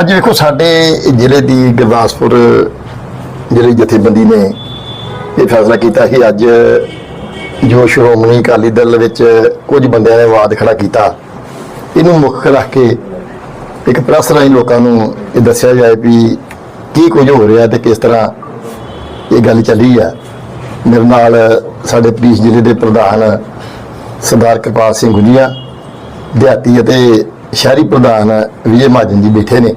ਅੱਜ ਵੇਖੋ ਸਾਡੇ ਜ਼ਿਲ੍ਹੇ ਦੀ ਗੁਰਦਾਸਪੁਰ ਜ਼ਿਲ੍ਹੇ ਜਥੇਬੰਦੀ ਨੇ ਇਹ ਫੈਸਲਾ ਕੀਤਾ ਕਿ ਅੱਜ ਜੋ ਸ਼੍ਰੋਮਣੀ ਅਕਾਲੀ ਦਲ ਵਿੱਚ ਕੁਝ ਬੰਦਿਆਂ ਨੇ ਵਾਦ ਖੜਾ ਕੀਤਾ। ਇਹਨੂੰ ਮੁੱਖ ਰੱਖ ਕੇ ਇੱਕ ਪ੍ਰੈਸ ਰਾਹੀਂ ਲੋਕਾਂ ਨੂੰ ਇਹ ਦੱਸਿਆ ਜਾਏ ਵੀ ਕੀ ਕੁਝ ਹੋ ਰਿਹਾ ਤੇ ਕਿਸ ਤਰ੍ਹਾਂ ਇਹ ਗੱਲ ਚੱਲੀ ਆ। ਮੇਰੇ ਨਾਲ ਸਾਡੇ ਪੁਲਿਸ ਜ਼ਿਲ੍ਹੇ ਦੇ ਪ੍ਰਧਾਨ ਸਰਦਾਰ ਕਿਰਪਾਲ ਸਿੰਘ ਗੁਜੀਆ ਦਿਹਾਤੀ ਅਤੇ ਸ਼ਹਿਰੀ ਪ੍ਰਧਾਨ ਵਿਜੇ ਮਹਾਜਨ ਜੀ ਬੈਠੇ ਨੇ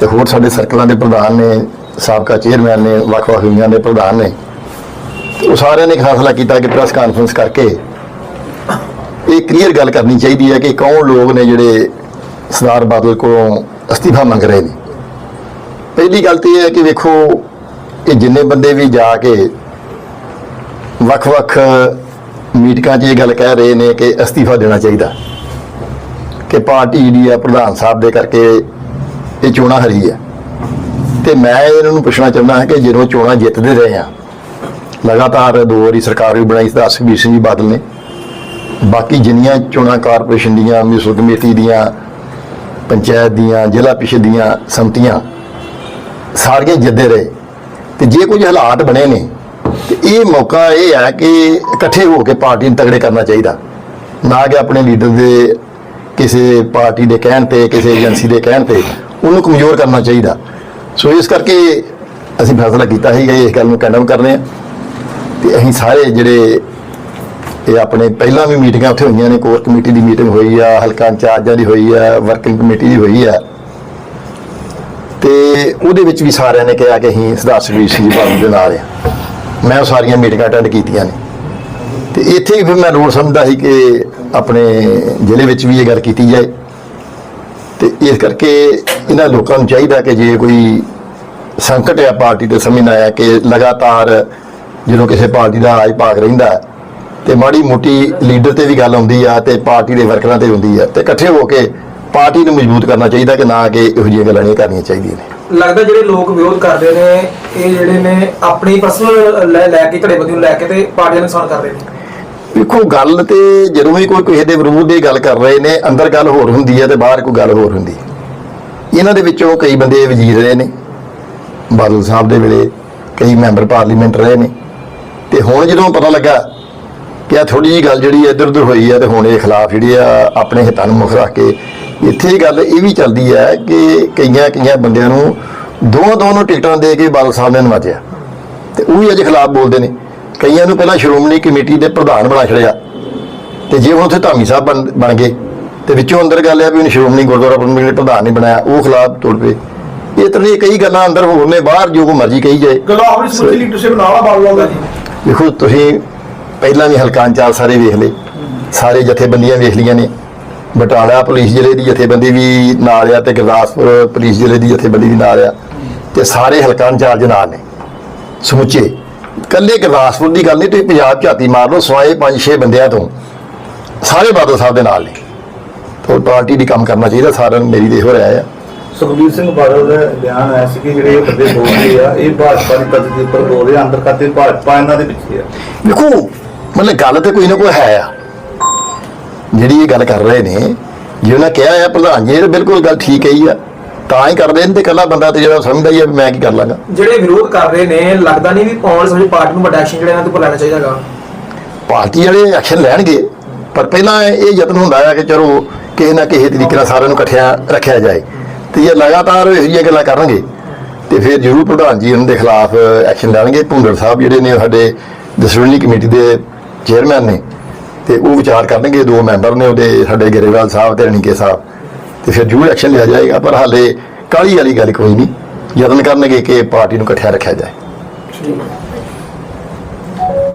ਤੇ ਹੋਰ ਸਾਡੇ ਸਰਕਲਾਂ ਦੇ ਪ੍ਰਧਾਨ ਨੇ, ਸਾਬਕਾ ਚੇਅਰਮੈਨ ਨੇ, ਵੱਖ-ਵੱਖ ਯੂਨੀਅਨ ਦੇ ਪ੍ਰਧਾਨ ਨੇ। ਤੇ ਉਹ ਸਾਰਿਆਂ ਨੇ ਇੱਕ ਫੈਸਲਾ ਕੀਤਾ ਕਿ ਪ੍ਰੈਸ ਕਾਨਫਰੰਸ ਕਰਕੇ ਇਹ ਕਲੀਅਰ ਗੱਲ ਕਰਨੀ ਚਾਹੀਦੀ ਹੈ ਕਿ ਕੌਣ ਲੋਕ ਨੇ ਜਿਹੜੇ ਸਰਦਾਰ ਬਾਦਲ ਕੋਲੋਂ ਅਸਤੀਫਾ ਮੰਗ ਰਹੇ ਨੇ। ਪਹਿਲੀ ਗੱਲ ਤੇ ਇਹ ਹੈ ਕਿ ਵੇਖੋ, ਇਹ ਜਿੰਨੇ ਬੰਦੇ ਵੀ ਜਾ ਕੇ ਵੱਖ-ਵੱਖ ਮੀਟਿੰਗਾਂ 'ਚ ਇਹ ਗੱਲ ਕਹਿ ਰਹੇ ਨੇ ਕਿ ਅਸਤੀਫਾ ਦੇਣਾ ਚਾਹੀਦਾ। ਕਿ ਪਾਰਟੀ ਜਿਹੜੀ ਆ ਪ੍ਰਧਾਨ ਸਾਹਿਬ ਦੇ ਕਰਕੇ ਇਹ ਚੋਣਾਂ ਹਰੀ ਹੈ ਤੇ ਮੈਂ ਇਹਨਾਂ ਨੂੰ ਪੁੱਛਣਾ ਚਾਹੁੰਦਾ ਹਾਂ ਕਿ ਜਦੋਂ ਚੋਣਾਂ ਜਿੱਤਦੇ ਰਹੇ ਆ, ਲਗਾਤਾਰ ਦੋ ਵਾਰੀ ਸਰਕਾਰ ਵੀ ਬਣਾਈ ਸਰਦਾਰ ਸੁਖਬੀਰ ਸਿੰਘ ਜੀ ਬਾਦਲ ਨੇ। ਬਾਕੀ ਜਿੰਨੀਆਂ ਚੋਣਾਂ ਕਾਰਪੋਰੇਸ਼ਨ ਦੀਆਂ ਮਿਊਨਿਸਪਲ ਕਮੇਟੀ ਦੀਆਂ, ਪੰਚਾਇਤ ਦੀਆਂ, ਜ਼ਿਲ੍ਹਾ ਪਿਸ਼ਦ ਦੀਆਂ ਸੰਮਤੀਆਂ ਸਾਰੀਆਂ ਜਿੱਦੇ ਰਹੇ। ਤੇ ਜੇ ਕੁਝ ਹਾਲਾਤ ਬਣੇ ਨੇ, ਤੇ ਇਹ ਮੌਕਾ ਇਹ ਹੈ ਕਿ ਇਕੱਠੇ ਹੋ ਕੇ ਪਾਰਟੀ ਨੂੰ ਤਗੜੇ ਕਰਨਾ ਚਾਹੀਦਾ। ਨਾ ਕਿ ਆਪਣੇ ਲੀਡਰ ਦੇ ਕਿਸੇ ਪਾਰਟੀ ਦੇ ਕਹਿਣ ਤੇ, ਕਿਸੇ ਏਜੰਸੀ ਦੇ ਕਹਿਣ ਤੇ, ਉਹਨੂੰ ਕਮਜ਼ੋਰ ਕਰਨਾ ਚਾਹੀਦਾ। ਸੋ ਇਸ ਕਰਕੇ ਅਸੀਂ ਫੈਸਲਾ ਕੀਤਾ ਹੈ ਇਸ ਗੱਲ ਨੂੰ ਕੰਡਮ ਕਰਨੇ ਆ। ਤੇ ਅਸੀਂ ਸਾਰੇ ਜਿਹੜੇ ਇਹ ਆਪਣੇ ਪਹਿਲਾਂ ਵੀ ਮੀਟਿੰਗਾਂ ਉੱਥੇ ਹੋਈਆਂ ਨੇ, ਕੋਰ ਕਮੇਟੀ ਦੀ ਮੀਟਿੰਗ ਹੋਈ ਆ, ਹਲਕਾ ਇੰਚਾਰਜਾਂ ਦੀ ਹੋਈ ਆ, ਵਰਕਿੰਗ ਕਮੇਟੀ ਦੀ ਹੋਈ ਆ। ਤੇ ਉਹਦੇ ਵਿੱਚ ਵੀ ਸਾਰਿਆਂ ਨੇ ਕਿਹਾ ਕਿ ਅਸੀਂ ਸਰਦਾਰ ਸੁਖਬੀਰ ਸਿੰਘ ਜੀ ਬਾਦਲ ਦੇ ਨਾਲ ਆ। ਮੈਂ ਉਹ ਸਾਰੀਆਂ ਮੀਟਿੰਗਾਂ ਅਟੈਂਡ ਕੀਤੀਆਂ ਨੇ। ਤੇ ਇੱਥੇ ਹੀ ਫਿਰ ਮੈਂ ਲੋੜ ਸਮਝਦਾ ਸੀ ਕਿ ਆਪਣੇ ਜ਼ਿਲ੍ਹੇ ਵਿੱਚ ਵੀ ਇਹ ਗੱਲ ਕੀਤੀ ਜਾਏ। ਤੇ ਇਸ ਕਰਕੇ ਇਹਨਾਂ ਲੋਕਾਂ ਨੂੰ ਚਾਹੀਦਾ ਕਿ ਜੇ ਕੋਈ ਸੰਕਟ ਆ ਪਾਰਟੀ ਦੇ ਸਮੇਂ ਆਇਆ ਕਿ ਲਗਾਤਾਰ ਜਦੋਂ ਕਿਸੇ ਪਾਰਟੀ ਦਾ ਆਜ ਭਾਗ ਰਹਿੰਦਾ ਹੈ, ਤੇ ਮਾੜੀ ਮੋਟੀ ਲੀਡਰ ਤੇ ਵੀ ਗੱਲ ਆਉਂਦੀ ਆ ਤੇ ਪਾਰਟੀ ਦੇ ਵਰਕਰਾਂ ਤੇ ਹੁੰਦੀ ਆ ਤੇ ਇਕੱਠੇ ਹੋ ਕੇ ਪਾਰਟੀ ਨੂੰ ਮਜ਼ਬੂਤ ਕਰਨਾ ਚਾਹੀਦਾ ਕਿ ਨਾ ਕਿ ਇਹੋ ਜਿਹੀਆਂ ਗੱਲਾਂ ਨਹੀਂ ਕਰਨੀਆਂ ਚਾਹੀਦੀਆਂ ਨੇ। ਲੱਗਦਾ ਜਿਹੜੇ ਲੋਕ ਵਿਰੋਧ ਕਰਦੇ ਨੇ ਇਹ ਜਿਹੜੇ ਨੇ ਆਪਣੀ ਪਰਸਨਲ ਲੈ ਕੇ ਧੜੇਬੰਦੀ ਨੂੰ ਲੈ ਕੇ ਤੇ ਪਾਰਟੀ ਦਾ ਨੁਕਸਾਨ ਕਰ ਨੇ। ਵੇਖੋ ਗੱਲ ਤੇ ਜਦੋਂ ਵੀ ਕੋਈ ਕਿਸੇ ਦੇ ਵਿਰੋਧ ਦੀ ਗੱਲ ਕਰ ਰਹੇ ਨੇ, ਅੰਦਰ ਗੱਲ ਹੋਰ ਹੁੰਦੀ ਹੈ ਤੇ ਬਾਹਰ ਕੋਈ ਗੱਲ ਹੋਰ ਹੁੰਦੀ ਹੈ ਇਹਨਾਂ ਦੇ ਵਿੱਚੋਂ ਕਈ ਬੰਦੇ ਵਜ਼ੀਰ ਰਹੇ ਨੇ, ਬਾਦਲ ਸਾਹਿਬ ਦੇ ਵੇਲੇ ਕਈ ਮੈਂਬਰ ਪਾਰਲੀਮੈਂਟ ਰਹੇ ਨੇ। ਤੇ ਹੁਣ ਜਦੋਂ ਪਤਾ ਲੱਗਾ ਕਿ ਆ ਥੋੜੀ ਜੀ ਗੱਲ ਜਿਹੜੀ ਇੱਧਰ ਉੱਧਰ ਹੋਈ ਹੈ ਤੇ ਹੁਣ ਇਹ ਖਿਲਾਫ ਜਿਹੜੀ ਆ ਆਪਣੇ ਹਿੱਤਾਂ ਨੂੰ ਮੁੱਖ ਰੱਖ ਕੇ ਇੱਥੇ ਹੀ ਗੱਲ ਇਹ ਵੀ ਚੱਲਦੀ ਹੈ ਕਿ ਕਈਆਂ ਕਈਆਂ ਬੰਦਿਆਂ ਨੂੰ ਦੋਵਾਂ ਦੋਵਾਂ ਨੂੰ ਟਿਕਟਾਂ ਦੇ ਕੇ ਬਾਦਲ ਸਾਹਿਬ ਨੇ ਨਵਾਜਿਆ। ਤੇ ਉਹ ਵੀ ਅੱਜ ਖਿਲਾਫ ਬੋਲਦੇ ਨੇ। ਕਈਆਂ ਨੂੰ ਪਹਿਲਾਂ ਸ਼੍ਰੋਮਣੀ ਕਮੇਟੀ ਦੇ ਪ੍ਰਧਾਨ ਬਣਾ ਛੜਿਆ ਤੇ ਜੇ ਹੁਣ ਉੱਥੇ ਧਾਮੀ ਸਾਹਿਬ ਬਣ ਬਣ ਗਏ ਤੇ ਵਿੱਚੋਂ ਅੰਦਰ ਗੱਲ ਆ ਵੀ ਉਹਨੇ ਸ਼੍ਰੋਮਣੀ ਗੁਰਦੁਆਰਾ ਪ੍ਰਬੰਧਕ ਪ੍ਰਧਾਨ ਨਹੀਂ ਬਣਾਇਆ ਉਹ ਖਿਲਾਫ ਤੁਰ ਪਏ। ਇਹ ਤਰ੍ਹਾਂ ਦੀਆਂ ਕਈ ਗੱਲਾਂ ਅੰਦਰ ਹੋਰ ਨੇ ਬਾਹਰ ਜੋ ਕੋ ਮਰਜ਼ੀ ਕਹੀ ਜਾਏ। ਗਲੋ ਆਪਣੀ ਸਮੁੱਚੀ ਲੀਡਰਸ਼ਿਪ ਨਾਲ ਬਾਬਲਾ ਦਾ ਜੀ। ਦੇਖੋ ਤੁਸੀਂ ਪਹਿਲਾਂ ਵੀ ਹਲਕਾਂ ਚਾਲ ਸਾਰੇ ਵੇਖ ਲਏ ਸਾਰੇ ਜਥੇਬੰਦੀਆਂ ਵੇਖ ਲਈਆਂ ਨੇ। ਬਟਾਲਾ ਪੁਲਿਸ ਜ਼ਿਲ੍ਹੇ ਦੀ ਜਥੇਬੰਦੀ ਵੀ ਨਾਲ ਆ ਤੇ ਗੁਰਦਾਸਪੁਰ ਪੁਲਿਸ ਜ਼ਿਲ੍ਹੇ ਦੀ ਜਥੇਬੰਦੀ ਵੀ ਨਾਲ ਆ ਤੇ ਸਾਰੇ ਹਲਕਾਂ ਇੰਚਾਰਜ ਨਾਲ ਨੇ ਸਮੁੱਚੇ। ਕੱਲੇ ਗੁਰਦਾਸਪੁਰ ਦੀ ਗੱਲ ਨਹੀਂ ਤੁਸੀਂ ਪੰਜਾਬ ਝਾਤੀ ਮਾਰ ਲਓ ਸਵਾਏ ਪੰਜ ਛੇ ਬੰਦਿਆਂ ਤੋਂ। ਸਾਰੇ ਬਾਦਲ ਸਾਹਿਬ ਦੇ ਨਾਲ ਨੇ। ਤੋਂ ਪਾਰਟੀ ਦੀ ਕੰਮ ਕਰਨਾ ਚਾਹੀਦਾ ਸਾਰਿਆਂ ਨੂੰ ਮੇਰੀ ਤੇ ਇਹੋ ਰਾਏ ਆ। ਸੁਖਬੀਰ ਸਿੰਘ ਬਾਦਲ ਦਾ ਬਿਆਨ ਆਇਆ ਸੀ ਕਿ ਜਿਹੜੇ ਬੰਦੇ ਬੋਲਦੇ ਆ ਇਹ ਭਾਜਪਾ ਦੀ ਕਦਰ ਦੇ ਉੱਪਰ ਬੋਲ ਰਹੇ ਆ ਅੰਦਰ ਕਰਦੇ ਭਾਜਪਾ ਇਹਨਾਂ ਦੇ ਪਿੱਛੇ ਆ। ਦੇਖੋ ਮਤਲਬ ਗੱਲ ਤੇ ਕੋਈ ਨਾ ਕੋਈ ਹੈ ਆ। ਜਿਹੜੀ ਇਹ ਗੱਲ ਕਰ ਰਹੇ ਨੇ ਜੇ ਉਹਨਾਂ ਕਿਹਾ ਆ ਪ੍ਰਧਾਨ ਜੀ ਇਹ ਬਿਲਕੁਲ ਗੱਲ ਠੀਕ ਹੈ ਹੀ ਆ। ਤਾਂ ਹੀ ਕਰਦੇ ਨੇ ਤੇ ਇਕੱਲਾ ਬੰਦਾ ਤੇ ਜਿਹੜਾ ਸਮਝਦਾ ਹੀ ਵੀ ਮੈਂ ਕੀ ਕਰ ਲਾਂਗਾ। ਜਿਹੜੇ ਵਿਰੋਧ ਕਰ ਰਹੇ ਨੇ ਲੱਗਦਾ ਨਹੀਂ ਵੀ ਆਉਣ ਵਾਲੇ ਪਾਰਟੀ ਨੂੰ ਵੱਡਾ ਐਕਸ਼ਨ ਜਿਹੜਾ ਇਹਨਾਂ ਉੱਪਰ ਲੈਣਾ ਚਾਹੀਦਾ ਹੈਗਾ। ਪਾਰਟੀ ਵਾਲੇ ਐਕਸ਼ਨ ਲੈਣਗੇ ਪਰ ਪਹਿਲਾਂ ਇਹ ਯਤਨ ਹੁੰਦਾ ਆ ਕਿ ਚਲੋ ਕਿਸੇ ਨਾ ਕਿਸੇ ਤਰੀਕੇ ਨਾਲ ਸਾਰਿਆਂ ਨੂੰ ਇਕੱਠਿਆਂ ਰੱਖਿਆ ਜਾਏ। ਤੇ ਜੇ ਲਗਾਤਾਰ ਇਹੋ ਜਿਹੀਆਂ ਗੱਲਾਂ ਕਰਨਗੇ। ਤੇ ਫਿਰ ਜ਼ਰੂਰ ਪ੍ਰਧਾਨ ਜੀ ਉਹਨਾਂ ਦੇ ਖਿਲਾਫ ਐਕਸ਼ਨ ਲੈਣਗੇ। ਭੁੰਡਰ ਸਾਹਿਬ ਜਿਹੜੇ ਨੇ ਸਾਡੇ ਦਸਵੰਨੀ ਕਮੇਟੀ ਦੇ ਚੇਅਰਮੈਨ ਨੇ ਤੇ ਉਹ ਵਿਚਾਰ ਕਰਨਗੇ। ਦੋ ਮੈਂਬਰ ਨੇ ਉਹਦੇ ਸਾਡੇ ਗਰੇਵਾਲ ਸਾਹਿਬ ਤੇ ਰਣੀਕੇ ਸਾਹਿਬ। ਤੇ ਫਿਰ ਜ਼ਰੂਰ ਐਕਸ਼ਨ ਲਿਆ ਜਾਏਗਾ, ਪਰ ਹਾਲੇ ਕਾਲੀ ਵਾਲੀ ਗੱਲ ਕੋਈ ਨਹੀਂ। ਯਤਨ ਕਰਨਗੇ ਕਿ ਪਾਰਟੀ ਨੂੰ ਇਕੱਠਿਆ ਰੱਖਿਆ ਜਾਏ।